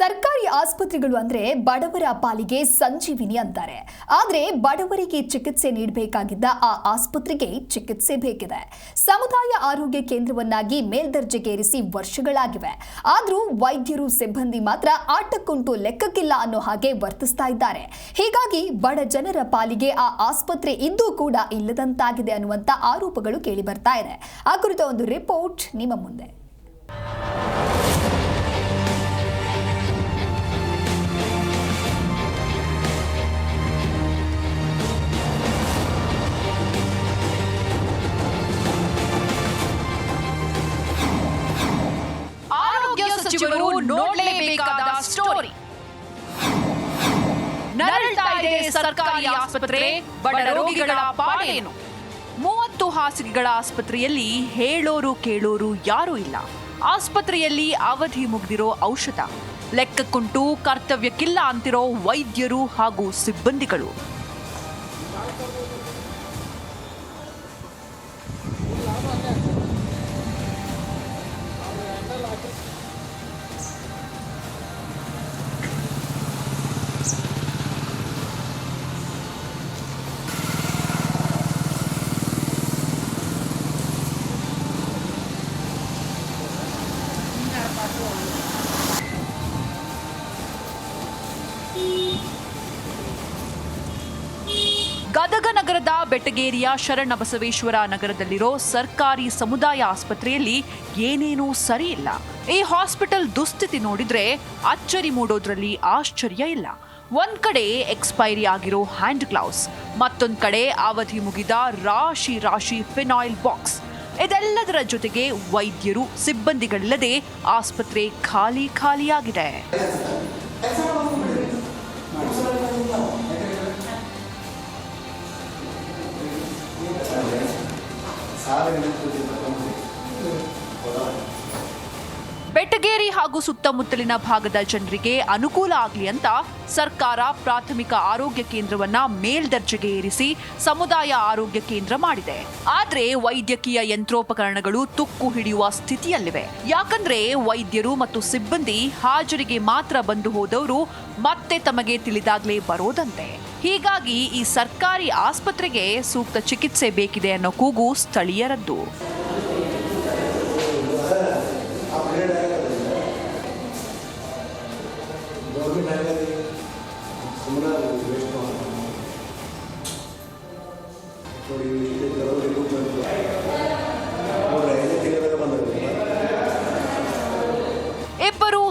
ಸರ್ಕಾರಿ ಆಸ್ಪತ್ರೆಗಳು ಅಂದ್ರೆ ಬಡವರ ಪಾಲಿಗೆ ಸಂಜೀವಿನಿ ಅಂತಾರೆ. ಆದ್ರೆ ಬಡವರಿಗೆ ಚಿಕಿತ್ಸೆ ನೀಡಬೇಕಾಗಿದ್ದ ಆ ಆಸ್ಪತ್ರೆಗೆ ಚಿಕಿತ್ಸೆ ಬೇಕಿದೆ. ಸಮುದಾಯ ಆರೋಗ್ಯ ಕೇಂದ್ರವನ್ನಾಗಿ ಮೇಲ್ದರ್ಜೆಗೇರಿಸಿ ವರ್ಷಗಳಾಗಿವೆ. ಆದರೂ ವೈದ್ಯರು ಸಿಬ್ಬಂದಿ ಮಾತ್ರ ಆಟಕ್ಕುಂಟು ಲೆಕ್ಕಕ್ಕಿಲ್ಲ ಅನ್ನೋ ಹಾಗೆ ವರ್ತಿಸ್ತಾ ಇದ್ದಾರೆ. ಹೀಗಾಗಿ ಬಡ ಜನರ ಪಾಲಿಗೆ ಆ ಆಸ್ಪತ್ರೆ ಇದ್ದೂ ಕೂಡ ಇಲ್ಲದಂತಾಗಿದೆ ಅನ್ನುವಂತ ಆರೋಪಗಳು ಕೇಳಿ ಬರ್ತಾ ಇದೆ. ಆ ಕುರಿತ ಒಂದು ರಿಪೋರ್ಟ್ ನಿಮ್ಮ ಮುಂದೆ. ಸರ್ಕಾರಿ ಆಸ್ಪತ್ರೆ, ಬಡ ರೋಗಿಗಳ ಪಾಡೇನು? ಮೂವತ್ತು ಹಾಸಿಗೆಗಳ ಆಸ್ಪತ್ರೆಯಲ್ಲಿ ಹೇಳೋರು ಕೇಳೋರು ಯಾರೂ ಇಲ್ಲ. ಆಸ್ಪತ್ರೆಯಲ್ಲಿ ಅವಧಿ ಮುಗ್ದಿರೋ ಔಷಧ. ಲೆಕ್ಕಕ್ಕುಂಟು ಕರ್ತವ್ಯಕ್ಕಿಲ್ಲ ಅಂತಿರೋ ವೈದ್ಯರು ಹಾಗೂ ಸಿಬ್ಬಂದಿಗಳು. ಗದಗ ನಗರದ ಬೆಟಗೇರಿಯ ಶರಣಬಸವೇಶ್ವರ ನಗರದಲ್ಲಿರೋ ಸರ್ಕಾರಿ ಸಮುದಾಯ ಆಸ್ಪತ್ರೆಯಲ್ಲಿ ಏನೇನೂ ಸರಿಯಿಲ್ಲ. ಈ ಹಾಸ್ಪಿಟಲ್ ದುಸ್ಥಿತಿ ನೋಡಿದ್ರೆ ಅಚ್ಚರಿ ಮೂಡೋದ್ರಲ್ಲಿ ಆಶ್ಚರ್ಯ ಇಲ್ಲ. ಒಂದ್ ಕಡೆ ಎಕ್ಸ್ಪೈರಿ ಆಗಿರೋ ಹ್ಯಾಂಡ್ ಗ್ಲೌಸ್, ಮತ್ತೊಂದ್ ಕಡೆ ಅವಧಿ ಮುಗಿದ ರಾಶಿ ರಾಶಿ ಫಿನಾಯಿಲ್ ಬಾಕ್ಸ್. ಇದೆಲ್ಲದರ ಜೊತೆಗೆ ವೈದ್ಯರು ಸಿಬ್ಬಂದಿಗಳಿಲ್ಲದೆ ಆಸ್ಪತ್ರೆ ಖಾಲಿ ಖಾಲಿಯಾಗಿದೆ. ಬೆಟಗೇರಿ ಹಾಗೂ ಸುತ್ತಮುತ್ತಲಿನ ಭಾಗದ ಜನರಿಗೆ ಅನುಕೂಲ ಆಗಲಿ ಅಂತ ಸರ್ಕಾರ ಪ್ರಾಥಮಿಕ ಆರೋಗ್ಯ ಕೇಂದ್ರವನ್ನ ಮೇಲ್ದರ್ಜೆಗೆ ಏರಿಸಿ ಸಮುದಾಯ ಆರೋಗ್ಯ ಕೇಂದ್ರ ಮಾಡಿದೆ. ಆದ್ರೆ ವೈದ್ಯಕೀಯ ಯಂತ್ರೋಪಕರಣಗಳು ತುಕ್ಕು ಹಿಡಿಯುವ ಸ್ಥಿತಿಯಲ್ಲಿವೆ. ಯಾಕಂದ್ರೆ ವೈದ್ಯರು ಮತ್ತು ಸಿಬ್ಬಂದಿ ಹಾಜರಿಗೆ ಮಾತ್ರ ಬಂದು ಹೋದವರು ಮತ್ತೆ ತಮಗೆ ತಿಳಿದಾಗ್ಲೇ ಬರೋದಂತೆ. ಹೀಗಾಗಿ ಈ ಸರ್ಕಾರಿ ಆಸ್ಪತ್ರೆಗೆ ಸೂಕ್ತ ಚಿಕಿತ್ಸೆ ಬೇಕಿದೆ ಅನ್ನೋ ಕೂಗು ಸ್ಥಳೀಯರದ್ದು.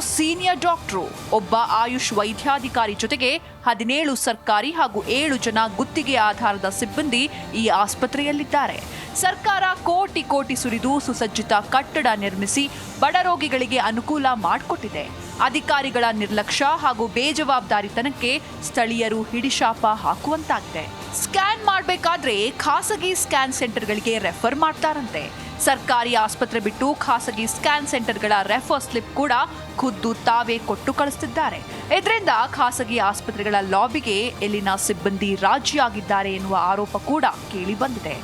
Senior doctor. ಒಬ್ಬ ಆಯುಷ್ ವೈದ್ಯಾಧಿಕಾರಿ ಜೊತೆಗೆ ಹದಿನೇಳು ಸರ್ಕಾರಿ ಹಾಗೂ ಏಳು ಜನ ಗುತ್ತಿಗೆ ಆಧಾರದ ಸಿಬ್ಬಂದಿ ಈ ಆಸ್ಪತ್ರೆಯಲ್ಲಿದ್ದಾರೆ. ಸರ್ಕಾರ ಕೋಟಿ ಕೋಟಿ ಸುರಿದು ಸುಸಜ್ಜಿತ ಕಟ್ಟಡ ನಿರ್ಮಿಸಿ ಬಡ ರೋಗಿಗಳಿಗೆ ಅನುಕೂಲ ಮಾಡಿಕೊಟ್ಟಿದೆ. ಅಧಿಕಾರಿಗಳ ನಿರ್ಲಕ್ಷ್ಯ ಹಾಗೂ ಬೇಜವಾಬ್ದಾರಿತನಕ್ಕೆ ಸ್ಥಳೀಯರು ಹಿಡಿಶಾಪ ಹಾಕುವಂತಾಗಿದೆ. ಸ್ಕ್ಯಾನ್ ಮಾಡಬೇಕಾದ್ರೆ ಖಾಸಗಿ ಸ್ಕ್ಯಾನ್ ಸೆಂಟರ್ಗಳಿಗೆ ರೆಫರ್ ಮಾಡ್ತಾರಂತೆ. ಸರ್ಕಾರಿ ಆಸ್ಪತ್ರೆ ಬಿಟ್ಟು ಖಾಸಗಿ ಸ್ಕ್ಯಾನ್ ಸೆಂಟರ್ಗಳ ರೆಫರ್ ಸ್ಲಿಪ್ ಕೂಡ ಖುದ್ದು ತಾವೇ ಕೊಟ್ಟು ಕಳಿಸ್ತಿದ್ದಾರೆ. ಇದರಿಂದ ಖಾಸಗಿ ಆಸ್ಪತ್ರೆಗಳ ಲಾಬಿಗೆ ಇಲ್ಲಿನ ಸಿಬ್ಬಂದಿ ರಾಜಿಯಾಗಿದ್ದಾರೆ ಎನ್ನುವ ಆರೋಪ ಕೂಡ ಕೇಳಿ ಬಂದಿದೆ.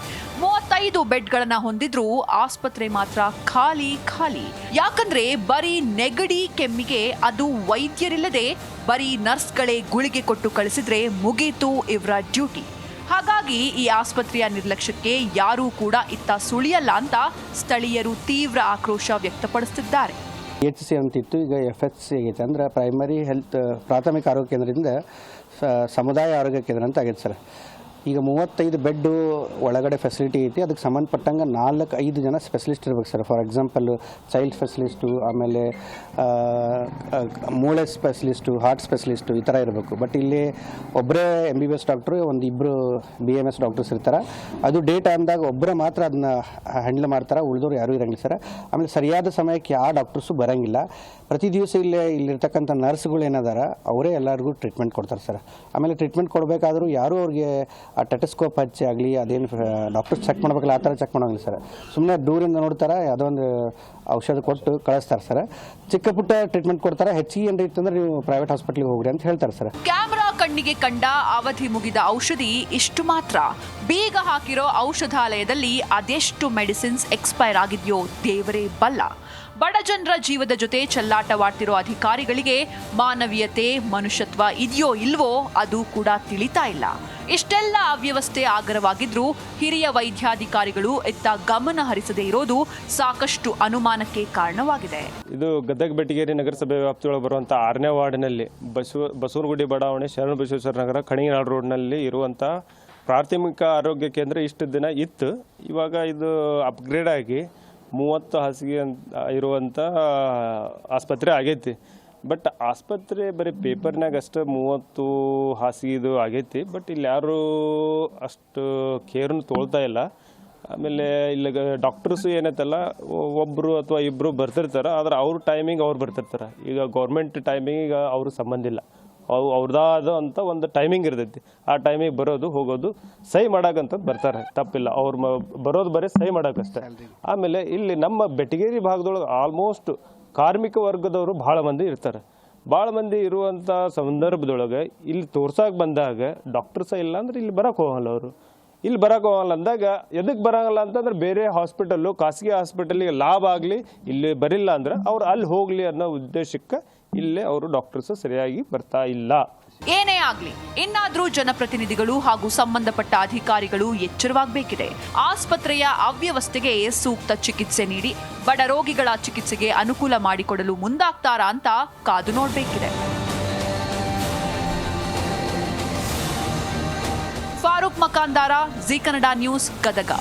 ಮೂವತ್ತೈದು ಬೆಡ್ಗಳನ್ನು ಹೊಂದಿದ್ರೂ ಆಸ್ಪತ್ರೆ ಮಾತ್ರ ಖಾಲಿ ಖಾಲಿ. ಯಾಕಂದ್ರೆ ಬರೀ ನೆಗಡಿ ಕೆಮ್ಮಿಗೆ ಅದು ವೈದ್ಯರಿಲ್ಲದೆ ಬರೀ ನರ್ಸ್ಗಳೇ ಗುಳಿಗೆ ಕೊಟ್ಟು ಕಳಿಸಿದ್ರೆ ಮುಗೀತು ಇವರ ಡ್ಯೂಟಿ. ಹಾಗಾಗಿ ಈ ಆಸ್ಪತ್ರೆಯ ನಿರ್ಲಕ್ಷ್ಯಕ್ಕೆ ಯಾರೂ ಕೂಡ ಇತ್ತ ಸುಳಿಯಲ್ಲ ಅಂತ ಸ್ಥಳೀಯರು ತೀವ್ರ ಆಕ್ರೋಶ ವ್ಯಕ್ತಪಡಿಸುತ್ತಿದ್ದಾರೆ ಎಚ್ ಸಿ ಅಂತಿತ್ತು ಈಗ ಎಫ್ ಎಚ್ ಸಿ ಆಗೈತೆ ಅಂದ್ರೆ ಪ್ರೈಮರಿ ಹೆಲ್ತ್ ಪ್ರಾಥಮಿಕ ಆರೋಗ್ಯ ಕೇಂದ್ರದಿಂದ ಸಮುದಾಯ ಆರೋಗ್ಯ ಕೇಂದ್ರ ಅಂತ ಆಗೈತೆ ಸರ್. ಈಗ ಮೂವತ್ತೈದು ಬೆಡ್ಡು ಒಳಗಡೆ ಫೆಸಿಲಿಟಿ ಐತಿ. ಅದಕ್ಕೆ ಸಂಬಂಧಪಟ್ಟಂಗೆ ನಾಲ್ಕು ಐದು ಜನ ಸ್ಪೆಷಲಿಸ್ಟ್ ಇರ್ಬೇಕು sir for example child specialist ಆಮೇಲೆ ಮೂಳೆ ಸ್ಪೆಷಲಿಸ್ಟು ಹಾರ್ಟ್ ಸ್ಪೆಷಲಿಸ್ಟು ಈ ಥರ ಇರಬೇಕು. ಬಟ್ ಇಲ್ಲಿ ಒಬ್ಬರೇ M B B S doctor ಒಂದು ಇಬ್ಬರು ಬಿ ಎಂ ಎಸ್ ಡಾಕ್ಟರ್ಸ್ ಇರ್ತಾರೆ. ಅದು ಡೇ ಟೈಮ್ದಾಗ ಒಬ್ಬರೇ ಮಾತ್ರ ಅದನ್ನ ಹ್ಯಾಂಡಲ್ ಮಾಡ್ತಾರೆ. ಉಳಿದವರು ಯಾರೂ ಇರಂಗಿಲ್ಲ ಸರ್ ಆಮೇಲೆ ಸರಿಯಾದ ಸಮಯಕ್ಕೆ ಯಾವ ಡಾಕ್ಟರ್ಸು ಬರಂಗಿಲ್ಲ. ಪ್ರತಿ ದಿವಸ ಇಲ್ಲೇ ಇಲ್ಲಿರ್ತಕ್ಕಂಥ ನರ್ಸ್ಗಳು ಏನದಾರ ಅವರೇ ಎಲ್ಲರಿಗೂ ಟ್ರೀಟ್ಮೆಂಟ್ ಕೊಡ್ತಾರೆ ಸರ್ ಆಮೇಲೆ ಟ್ರೀಟ್ಮೆಂಟ್ ಕೊಡಬೇಕಾದ್ರೂ ಯಾರೂ ಅವ್ರಿಗೆ ಆ ಟೆಟಸ್ಕೋಪ್ ಹಚ್ಚಿ ಆಗಲಿ, ಅದೇನು ಡಾಕ್ಟರ್ ಚೆಕ್ ಮಾಡ್ಬೇಕಲ್ಲ, ಆ ಥರ ಚೆಕ್ ಮಾಡೋಂಗಿಲ್ಲ ಸರ್. ಸುಮ್ಮನೆ ದೂರಿಂದ ನೋಡ್ತಾರೆ, ಅದೊಂದು ಔಷಧ ಕೊಟ್ಟು ಕಳಿಸ್ತಾರೆ ಸರ್. ಚಿಕ್ಕ ಪುಟ್ಟ ಟ್ರೀಟ್ಮೆಂಟ್ ಕೊಡ್ತಾರೆ, ಹೆಚ್ಚಿಗೆ ಏನ್ರಿ ಇತ್ತಂದ್ರೆ ನೀವು ಪ್ರೈವೇಟ್ ಹಾಸ್ಪಿಟ್ಲಿಗೆ ಹೋಗ್ರಿ ಅಂತ ಹೇಳ್ತಾರೆ ಸರ್. ಕ್ಯಾಮ್ರಾ ಕಣ್ಣಿಗೆ ಕಂಡ ಅವಧಿ ಮುಗಿದ ಔಷಧಿ ಇಷ್ಟು ಮಾತ್ರ. ಬೀಗ ಹಾಕಿರೋ ಔಷಧಾಲಯದಲ್ಲಿ ಅದೆಷ್ಟು ಮೆಡಿಸಿನ್ಸ್ ಎಕ್ಸ್ಪೈರ್ ಆಗಿದೆಯೋ ದೇವರೇ ಬಲ್ಲ. ಬಡ ಜನರ ಜೀವದ ಜೊತೆ ಚೆಲ್ಲಾಟವಾಡ್ತಿರೋ ಅಧಿಕಾರಿಗಳಿಗೆ ಮಾನವೀಯತೆ, ಮನುಷ್ಯತ್ವ ಇದೆಯೋ ಇಲ್ವೋ ಅದು ಕೂಡ ತಿಳಿತಾ ಇಲ್ಲ. ಇಷ್ಟೆಲ್ಲ ಅವ್ಯವಸ್ಥೆ ಆಗರವಾಗಿದ್ರೂ ಹಿರಿಯ ವೈದ್ಯಾಧಿಕಾರಿಗಳು ಇತ್ತ ಗಮನ ಹರಿಸದೇ ಇರೋದು ಸಾಕಷ್ಟು ಅನುಮಾನಕ್ಕೆ ಕಾರಣವಾಗಿದೆ. ಇದು ಗದಗ ಬೆಟಗೇರಿ ನಗರಸಭೆ ವ್ಯಾಪ್ತಿಯೊಳಗೆ ಬರುವಂಥ ಆರನೇ ವಾರ್ಡ್ನಲ್ಲಿ ಬಸವ, ಬಸವನಗುಡಿ ಬಡಾವಣೆ, ಶರಣ ಬಸವೇಶ್ವರ ನಗರ ಕಣಿನಾಡು ರೋಡ್ನಲ್ಲಿ ಇರುವಂಥ ಪ್ರಾಥಮಿಕ ಆರೋಗ್ಯ ಕೇಂದ್ರ ಇಷ್ಟು ದಿನ ಇತ್ತು. ಇವಾಗ ಇದು ಅಪ್ಗ್ರೇಡ್ ಆಗಿ ಮೂವತ್ತು ಹಾಸಿಗೆ ಅಂತ ಇರುವಂಥ ಆಸ್ಪತ್ರೆ ಆಗೈತಿ. ಬಟ್ ಆಸ್ಪತ್ರೆ ಬರೀ ಪೇಪರ್ನಾಗ ಅಷ್ಟು ಮೂವತ್ತು ಹಾಸಿಗೆದು ಆಗೈತಿ. ಬಟ್ ಇಲ್ಲಿ ಯಾರೂ ಅಷ್ಟು ಕೇರ್ನು ತೊಳ್ತಾ ಇಲ್ಲ. ಆಮೇಲೆ ಇಲ್ಲಿ ಡಾಕ್ಟರ್ಸು ಏನೈತಲ್ಲ ಒಬ್ಬರು ಅಥವಾ ಇಬ್ಬರು ಬರ್ತಿರ್ತಾರೆ, ಆದ್ರೆ ಅವ್ರ ಟೈಮಿಂಗ್ ಅವ್ರು ಬರ್ತಿರ್ತಾರೆ. ಈಗ ಗೌರ್ಮೆಂಟ್ ಟೈಮಿಂಗ್ ಅವರು ಸಂಬಂಧ ಇಲ್ಲ. ಅವು ಅವ್ರದ್ದಾದ ಅಂತ ಒಂದು ಟೈಮಿಂಗ್ ಇರ್ತೈತಿ. ಆ ಟೈಮಿಗೆ ಬರೋದು ಹೋಗೋದು ಸಹಿ ಮಾಡಕ್ಕಂತ ಬರ್ತಾರೆ. ತಪ್ಪಿಲ್ಲ. ಅವ್ರು ಮ ಬರೋದು ಬರೀ ಸಹಿ ಮಾಡೋಕ್ಕಷ್ಟೇ ಆಮೇಲೆ ಇಲ್ಲಿ ನಮ್ಮ ಬೆಟಗೇರಿ ಭಾಗದೊಳಗೆ ಆಲ್ಮೋಸ್ಟ್ ಕಾರ್ಮಿಕ ವರ್ಗದವರು ಭಾಳ ಮಂದಿ ಇರ್ತಾರೆ. ಭಾಳ ಮಂದಿ ಇರುವಂಥ ಸಂದರ್ಭದೊಳಗೆ ಇಲ್ಲಿ ತೋರ್ಸಕ್ಕೆ ಬಂದಾಗ ಡಾಕ್ಟರ್ ಸಹ ಇಲ್ಲ ಅಂದ್ರೆ ಇಲ್ಲಿ ಬರಕ್ಕೆ ಹೋಗಲ್ಲ ಅವರು. ಇಲ್ಲಿ ಬರಕ್ಕೆ ಹೋಗಲ್ಲ ಅಂದಾಗ ಎದಕ್ಕೆ ಬರಂಗಲ್ಲ ಅಂತಂದ್ರೆ ಬೇರೆ ಹಾಸ್ಪಿಟಲ್ಲು ಖಾಸಗಿ ಹಾಸ್ಪಿಟಲಿಗೆ ಲಾಭ ಆಗಲಿ ಇಲ್ಲಿ ಬರಿಲ್ಲ ಅಂದ್ರೆ ಅವ್ರು ಅಲ್ಲಿ ಹೋಗಲಿ ಅನ್ನೋ ಉದ್ದೇಶಕ್ಕೆ ಇಲ್ಲೇ ಅವರು ಡಾಕ್ಟರ್ಸ್ ಸರಿಯಾಗಿ ಬರ್ತಾ ಇಲ್ಲ. ಏನೇ ಆಗ್ಲಿ, ಇನ್ನಾದ್ರೂ ಜನಪ್ರತಿನಿಧಿಗಳು ಹಾಗೂ ಸಂಬಂಧಪಟ್ಟ ಅಧಿಕಾರಿಗಳು ಎಚ್ಚರವಾಗಬೇಕಿದೆ. ಆಸ್ಪತ್ರೆಯ ಅವ್ಯವಸ್ಥೆಗೆ ಸೂಕ್ತ ಚಿಕಿತ್ಸೆ ನೀಡಿ, ಬಡ ರೋಗಿಗಳ ಚಿಕಿತ್ಸೆಗೆ ಅನುಕೂಲ ಮಾಡಿಕೊಡಲು ಮುಂದಾಗ್ತಾರಾ ಅಂತ ಕಾದು ನೋಡಬೇಕಿದೆ. Farooq Makandar, Zee Kannada news, Gadag.